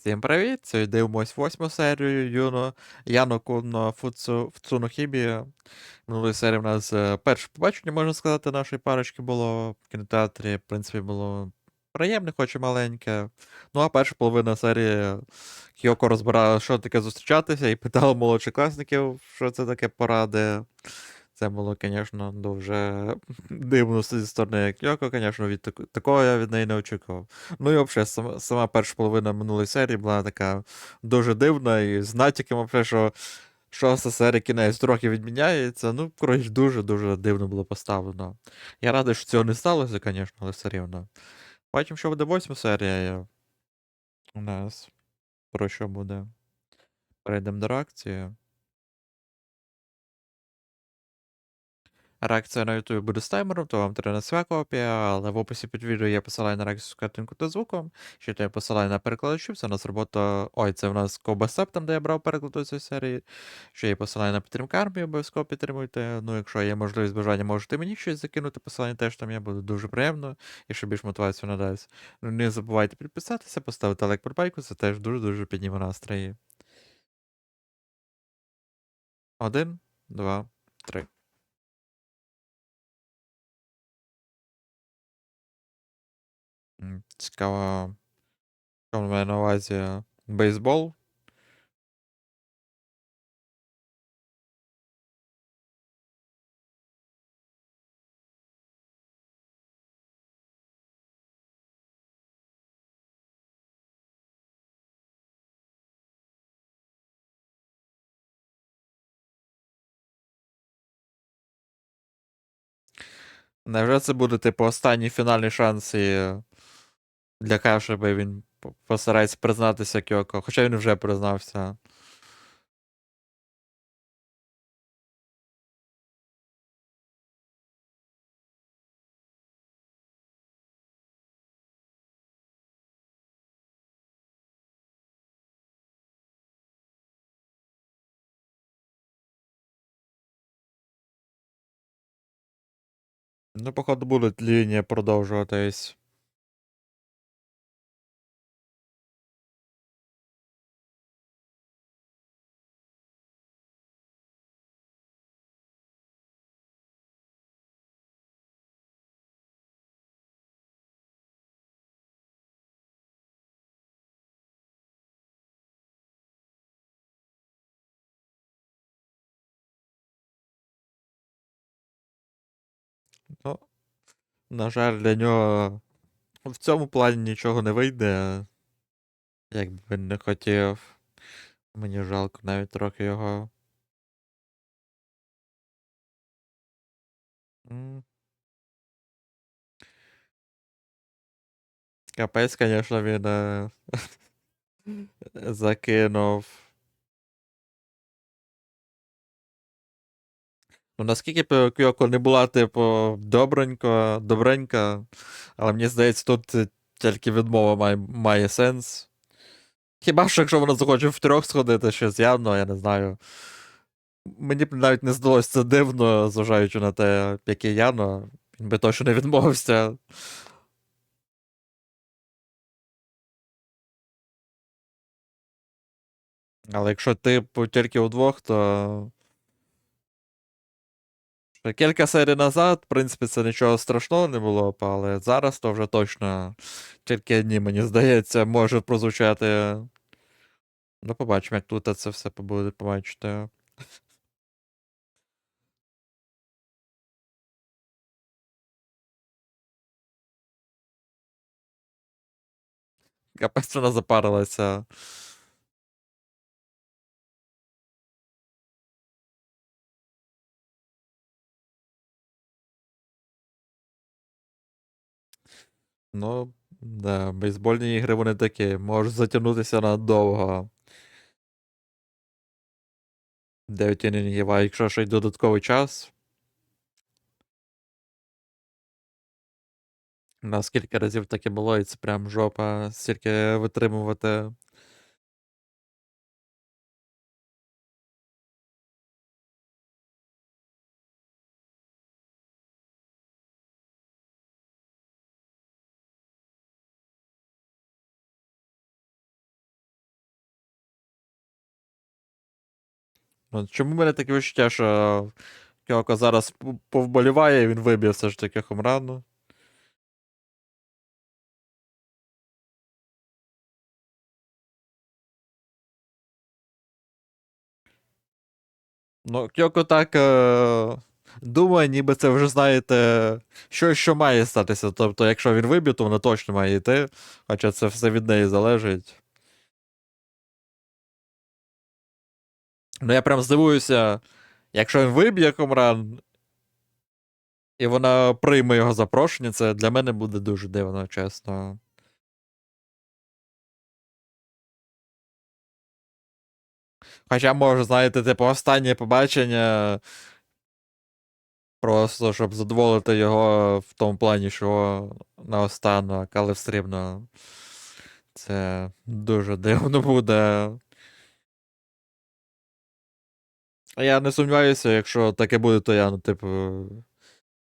Всім привіт! Сьогодні дивимось восьму серію Юно Яно Куно Фуцу Фуцунохібі. Минулої серії в нас е, перше побачення, можна сказати, нашої парочки було в кінотеатрі. В принципі, було приємне, хоч і маленьке. Ну, а перша половина серії Кіоко розбирала, що таке зустрічатися, і питала молодшокласників, що це таке поради. Це було, звісно, дуже дивно зі сторони Кьоко, звісно, від тако- такого я від неї не очікував. Ну і взагалі, сама, сама перша половина минулої серії була така дуже дивна, і з натяком, що шоста серія кінець трохи відміняється. Ну, коротше, дуже-дуже дивно було поставлено. Я радий, що цього не сталося, звісно, але все рівно. Бачимо, що буде восьма серія. У нас про що буде. Перейдемо до реакції. Реакція на YouTube буде з таймером, то вам треба своя копія, але в описі під відео є посилання на реакцію з картинку та звуком. Ще то є посилання на перекладачів, це у нас робота. Ой, це в нас Кобасеп, там де я брав переклад у цієї серії. Ще є посилання на підтримку армії, обов'язково підтримуйте. Ну, якщо є можливість бажання, можете мені щось закинути, посилання теж там є, буде дуже приємно, і ще більш мотивацію надасть. Ну, не забувайте підписатися, поставити лайк пропайку, це теж дуже-дуже підніме настрої. Один, два, три. Цікаво, що мене на увазі бейсбол. Невже це буде, типу, останній фінальний шанс і для Каші, аби він постарається признатися Кьоко, хоча він вже признався. Ну, походу, буде лінія продовжуватись. На жаль, для нього в цьому плані нічого не вийде. Як би він не хотів. Мені жалко навіть трохи його. Капець, звісно, він е, закинув. Ну, наскільки б Кьоко не була, типу, добренько, добренька, але мені здається, тут е, тільки відмова має, має сенс. Хіба що якщо вона захоче втрьох сходити щось явно, я не знаю. Мені б навіть не здалося це дивно, зважаючи на те, яке Яно, він би точно не відмовився. Але якщо типу тільки удвох, то. Кілька серій назад, в принципі, це нічого страшного не було але зараз то вже точно тільки одні, мені здається, може прозвучати. Ну, побачимо, як тут це все буде, побачите. Капець вона запарилася. Ну, да, бейсбольні ігри вони такі, можуть затягнутися надовго. 9 інінгів, а якщо ще й додатковий час. Наскільки разів таке було, і це прям жопа, стільки витримувати. Чому в мене таке відчуття, що Кьоко зараз повболіває, і він виб'є все ж таки Хомрану. Ну, Кьоко так е, думає, ніби це вже знаєте, що, що має статися. Тобто, якщо він виб'є, то воно точно має йти. Хоча це все від неї залежить. Ну, я прям здивуюся, якщо він виб'є Комран, і вона прийме його запрошення, це для мене буде дуже дивно, чесно. Хоча, може, знаєте, типу, останнє побачення. Просто щоб задоволити його в тому плані, що наостанок, але все рівно це дуже дивно буде. Я не сумніваюся, якщо таке буде, то я, ну, типу,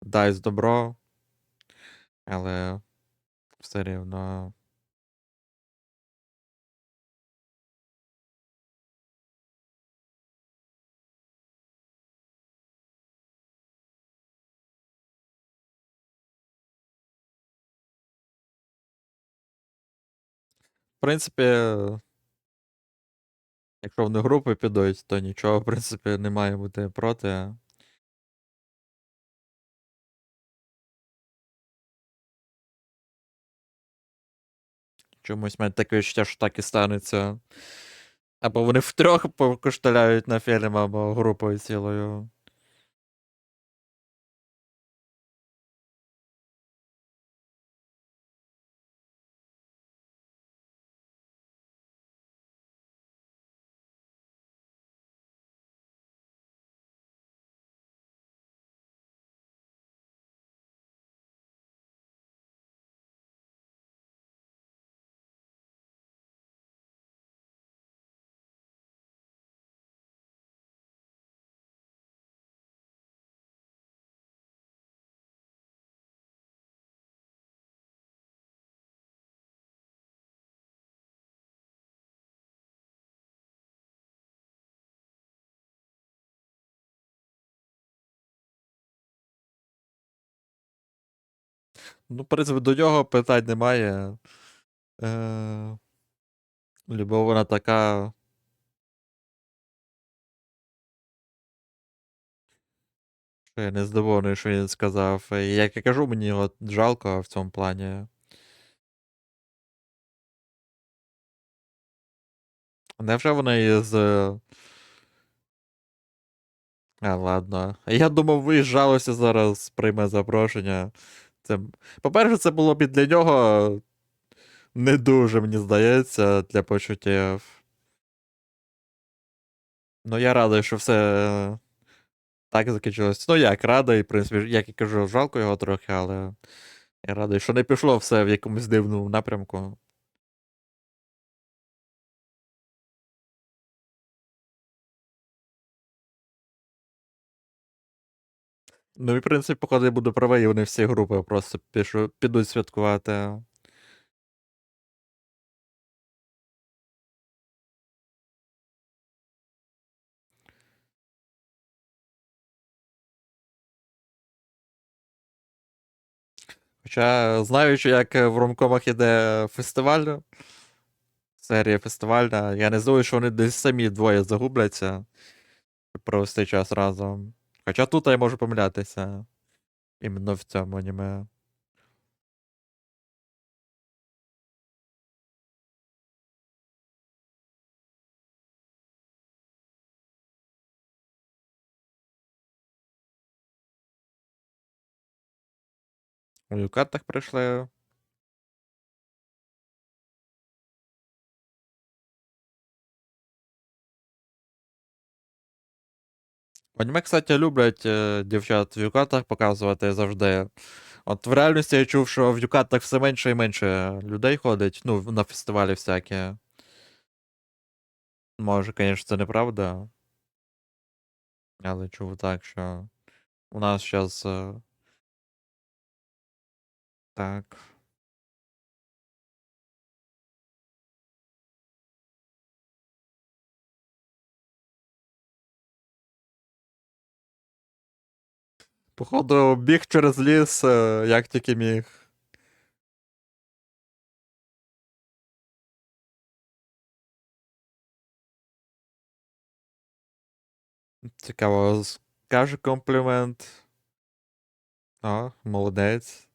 дасть добро. Але все рівно. В принципі, якщо вони групи підуть, то нічого, в принципі, не має бути проти. Чомусь мене таке відчуття, що так і станеться. Або вони втрьох покошталяють на фільм, або групою цілою. Ну, в принципі, до нього питань немає. Е... Любов вона така. що Я не здивований, що він сказав. І як я кажу, мені от жалко в цьому плані. Невже вона із. А, ладно. Я думав, виїжджалося зараз, прийме запрошення. Це... По-перше, це було б і для нього не дуже, мені здається, для почуттів. Ну, я радий, що все так закінчилось. Ну, як радий, в принципі, як я кажу, жалко його трохи, але я радий, що не пішло все в якомусь дивному напрямку. Ну, і в принципі, походу, я буду правий, і вони всі групи просто пішу, підуть святкувати. Хоча, знаючи, як в ромкомах іде фестиваль, серія фестивальна, я не здивую, що вони десь самі двоє загубляться провести час разом. Хоча тут я можу помилятися. Іменно в цьому аніме. У Юкатах прийшли. Аніме, кстати, люблять е, дівчат в юкатах показувати завжди. От в реальності я чув, що в юкатах все менше і менше людей ходить, ну, на фестивалі всякі. Може, звісно, це неправда. Але чув так, що у нас зараз. Так. Походу, біг через ліс, е, як тільки міг. Цікаво, скаже комплімент. А, молодець.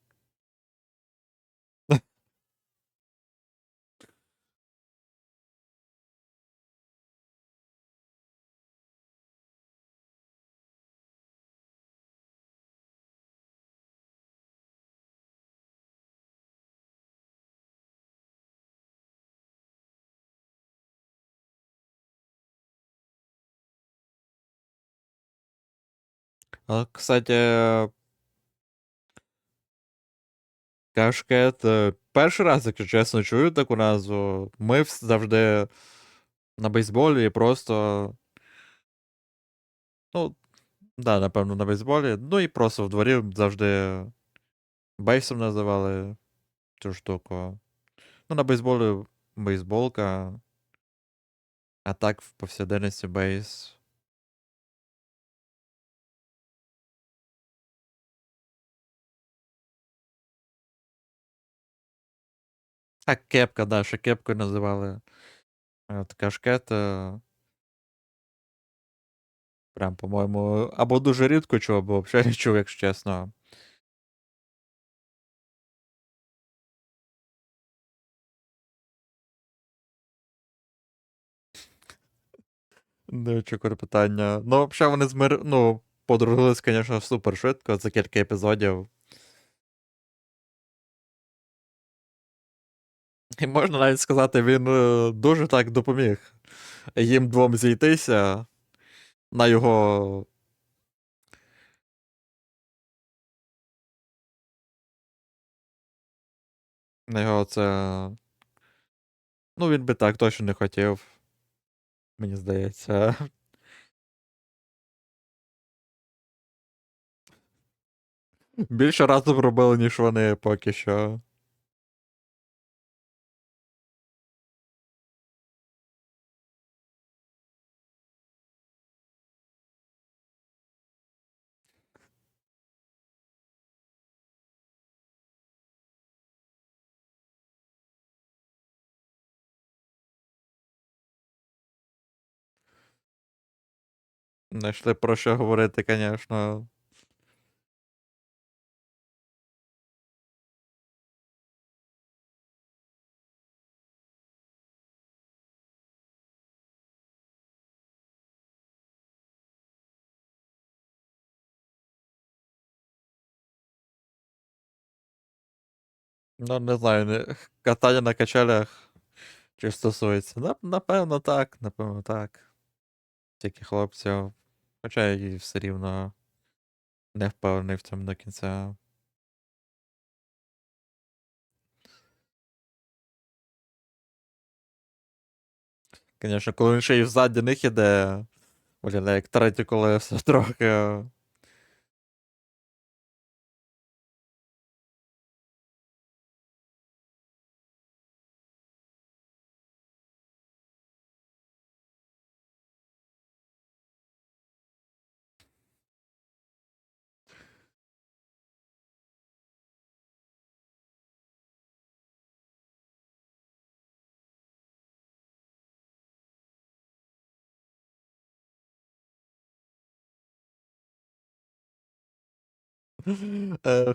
Кстати, кашкет. е, Перший раз, якщо чесно, чую таку назву. Ми вс- завжди на бейсболі просто. Ну, да, напевно, на бейсболі. Ну і просто в дворі завжди бейсом називали цю штуку. Ну, на бейсболі бейсболка. А так в повсякденності бейс. А кепка, да, ще кепкою називали. От кашкет. е, Прям, по-моєму, або дуже рідко чув, або взагалі чув, якщо чесно. Очікую питання. Ну, взагалі вони змир... Ну, подружились, звісно, супер швидко за кілька епізодів. І можна навіть сказати, він е, дуже так допоміг їм двом зійтися на його. На його це. Ну, він би так точно не хотів. Мені здається. Більше разом робили, ніж вони поки що. Знайшли про що говорити, звісно. Ну, не знаю, не... катання на качелях чи стосується. Нап- Напевно, так, напевно, так. Тільки хлопців. Хоча я її все рівно не впевнений в цьому до кінця. Звісно, коли він ще й ззаді них іде, блін, як третє колесо трохи.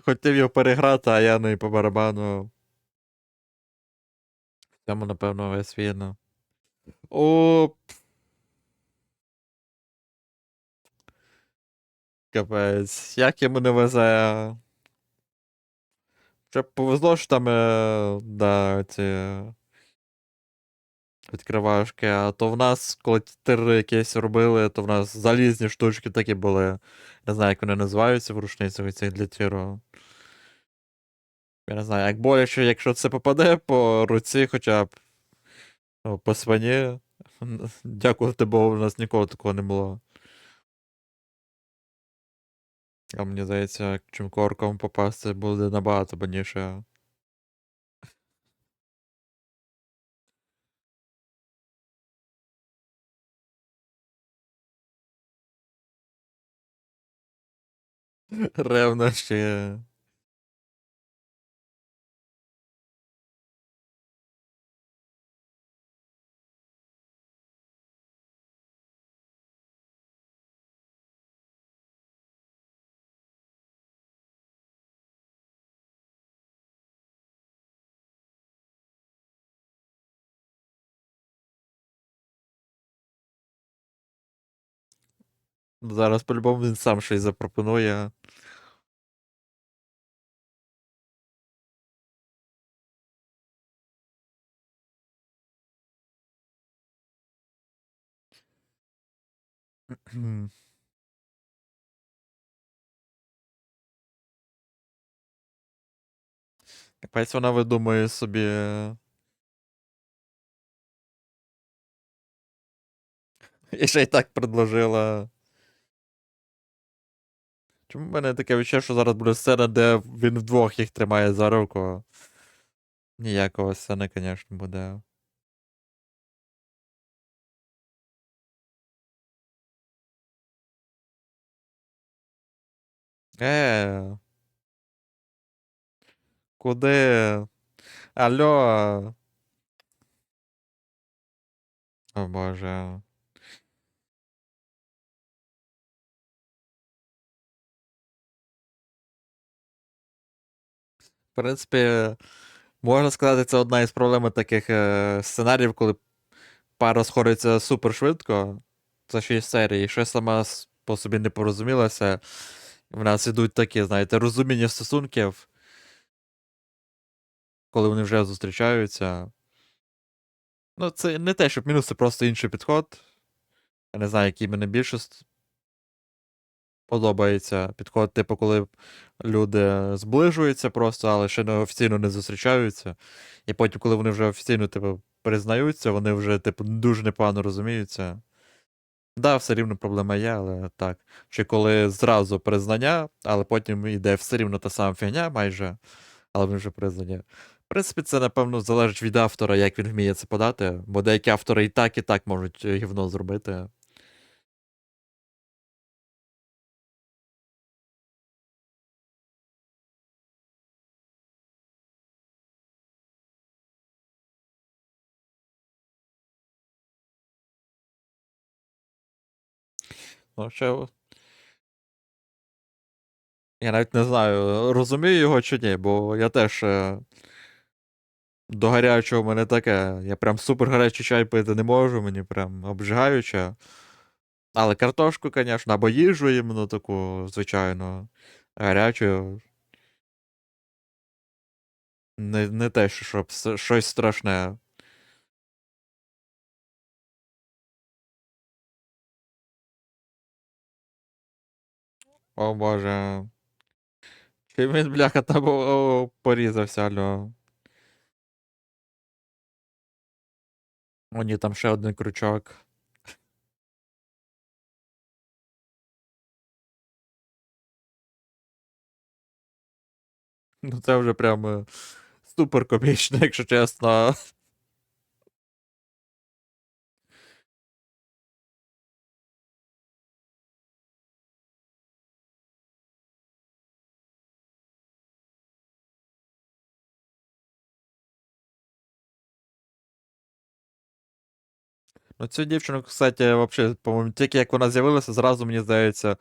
Хотів його переграти, а я не по барабану. В цьому, напевно, весь він. О, капець, як йому не везе. Ще повезло, що там, е, да, ці відкривашки, а то в нас, коли тири якісь робили, то в нас залізні штучки такі були. Не знаю, як вони називаються в рушницях цих для тіру. Я не знаю, як боляче, якщо це попаде по руці, хоча б ну, по спині. Дякувати Богу, у нас ніколи такого не було. А мені здається, чим корком попасти буде набагато больніше. Ревнощі. Зараз по-любому він сам щось запропонує. Якась вона видумує собі. І ще й так предложила. Чому в мене таке відчуття, що зараз буде сцена, де він вдвох їх тримає за руку? Ніякого сцени, звісно, буде. Е. Куди? Алло. О боже. Принципі, можна сказати, це одна із проблем таких е, сценаріїв, коли пара сходиться супер швидко. Це 6 серій, і ще сама по собі не порозумілася. В нас ідуть такі, знаєте, розуміння стосунків, коли вони вже зустрічаються. Ну, це не те, щоб мінус, це просто інший підход. Я не знаю, який мене більше подобається. Підход, типу, коли люди зближуються просто, але ще не офіційно не зустрічаються. І потім, коли вони вже офіційно, типу, признаються, вони вже, типу, дуже непогано розуміються. Да, все рівно проблема є, але так. Чи коли зразу признання, але потім йде все рівно та сама фігня майже, але вони вже признані. В принципі, це, напевно, залежить від автора, як він вміє це подати, бо деякі автори і так, і так можуть е, гівно зробити. Ну, ще... Я навіть не знаю, розумію його чи ні, бо я теж е, до гарячого в мене таке. Я прям супер гарячий чай пити не можу, мені прям обжигаюче. Але картошку, звісно, або їжу іменно таку, звичайно, гарячу. Не, не те, що щоб щось страшне. О боже. Чим він, бляха, там о, о, порізався, алло. О, ні, там ще один крючок. Ну це вже прям е, супер комічно, якщо чесно. Ну, цю дівчину, кстати, вообще, по-моєму, тільки як вона з'явилася, зразу, мені здається,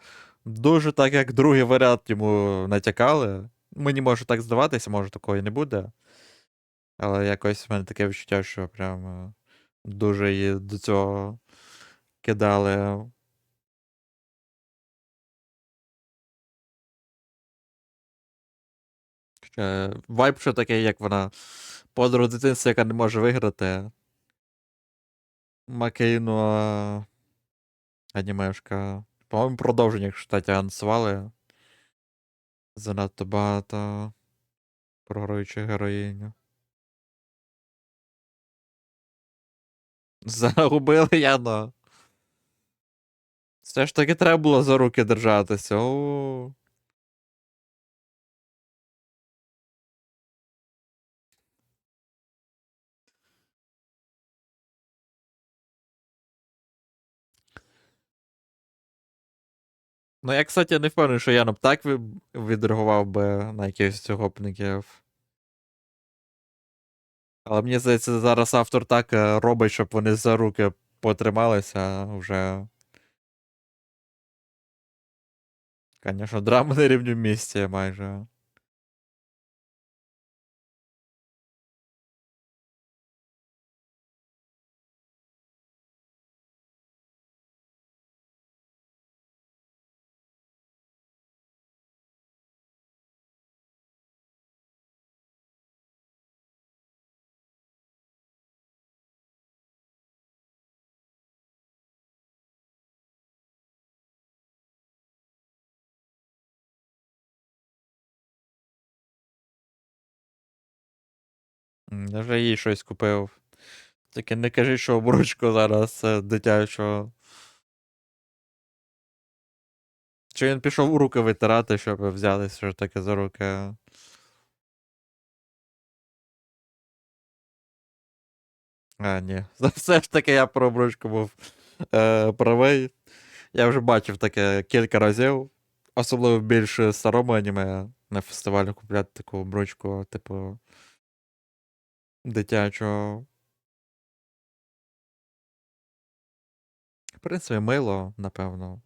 дуже так, як другий варіант йому натякали. Мені може так здаватися, може такого і не буде. Але якось в мене таке відчуття, що прям е, дуже її до цього кидали. Ще Вайб ще такий, як вона подруга дитинства, яка не може виграти. Макейно анімешка. По-моєму, продовження, якщо кстати, анонсували. Занадто багато програючи героїню. Загубили Яно. Все ж таки треба було за руки держатися. О. Ну, я, кстати, не впевнений, що Ян б так відреагував би на якихось цього гопників. Але мені здається, зараз автор так е, робить, щоб вони за руки потрималися вже. Звісно, драма на рівні місці майже. М, Даже їй щось купив. Тільки не кажи, що обручку зараз е, дитячого. Чи він пішов у руки витирати, щоб взялися що таке за руки. А, ні. Все ж таки я про обручку був е, правий. Я вже бачив таке кілька разів. Особливо в більш старому аніме на фестивалі купляти таку обручку, типу. Дитячого. В принципі, мило, напевно.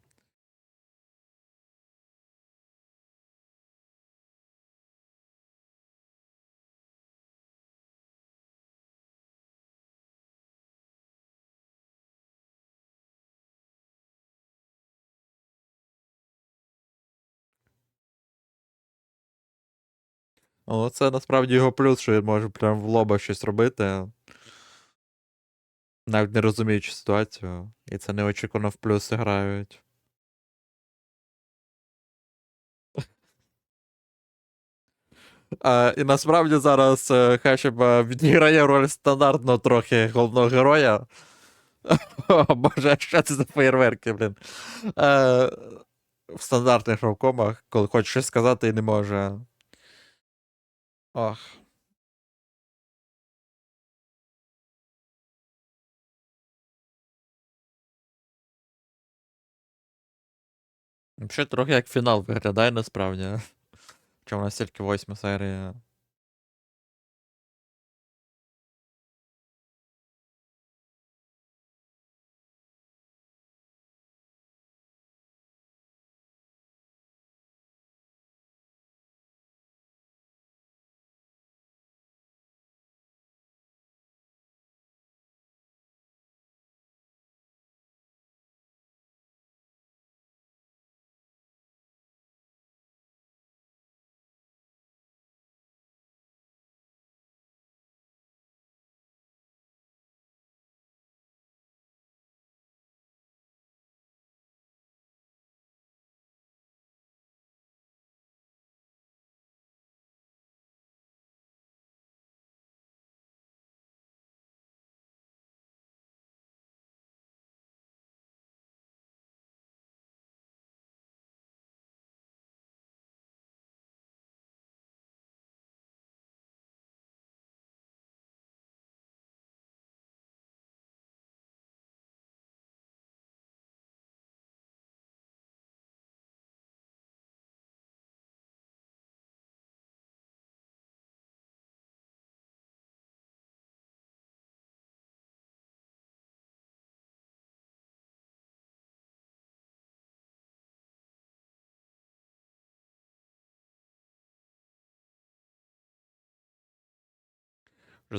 Але це насправді його плюс, що він може прям в лоба щось робити. Навіть не розуміючи ситуацію. І це неочікувано в плюси грають. А, і насправді зараз е, Хашіба відіграє роль стандартного трохи головного героя. О, Боже, що це за феєрверки, блін. Е, в стандартних ровкомах, коли хоче щось сказати і не може. Ох. Взагалі трохи як фінал виглядає насправді. Чому у нас тільки восьма серія.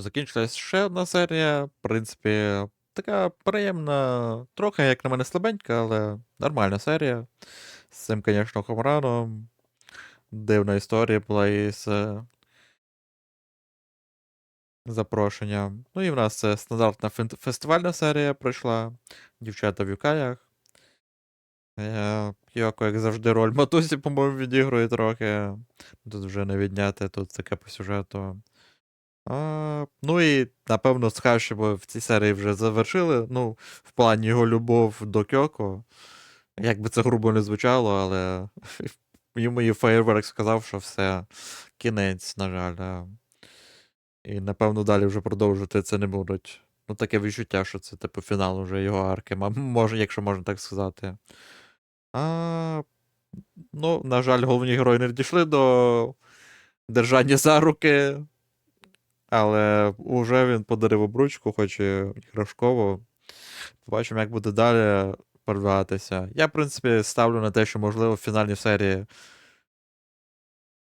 Закінчилась ще одна серія. В принципі, така приємна, трохи, як на мене, слабенька, але нормальна серія. З цим, звісно, Хомраном. Дивна історія була із е, запрошенням. Ну і в нас е, стандартна фестивальна серія пройшла. Дівчата в юкаях. Е, Йоко, як завжди, роль матусі, по-моєму, відігрує трохи. Тут вже не відняти, тут таке по сюжету. А, ну і, напевно, з Хашібо в цій серії вже завершили. Ну, в плані його любов до Кьоко. Як би це грубо не звучало, але йому і Фейерверк сказав, що все, кінець, на жаль. да. І, напевно, далі вже продовжувати це не будуть. Ну, таке відчуття, що це, типу, фінал уже його арки. Може, якщо можна так сказати. А, Ну, на жаль, головні герої не дійшли до держання за руки. Але вже він подарив обручку, хоч і іграшкову. Побачимо, як буде далі продвигатися. Я, в принципі, ставлю на те, що, можливо, в фінальній серії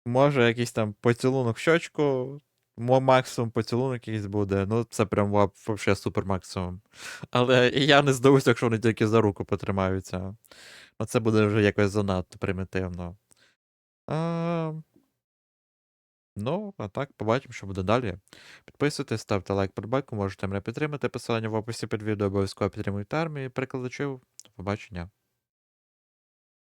може якийсь там поцілунок в щочку, максимум поцілунок якийсь буде. Ну, це прям вообще супер максимум. Але я не здивуюся, якщо вони тільки за руку потримаються. Ну, це буде вже якось занадто примітивно. А... Ну, а так, побачимо, що буде далі. Підписуйтесь, ставте лайк подбайку, можете мене підтримати. Посилання в описі під відео обов'язково підтримуйте армію. Перекладачів. Побачення.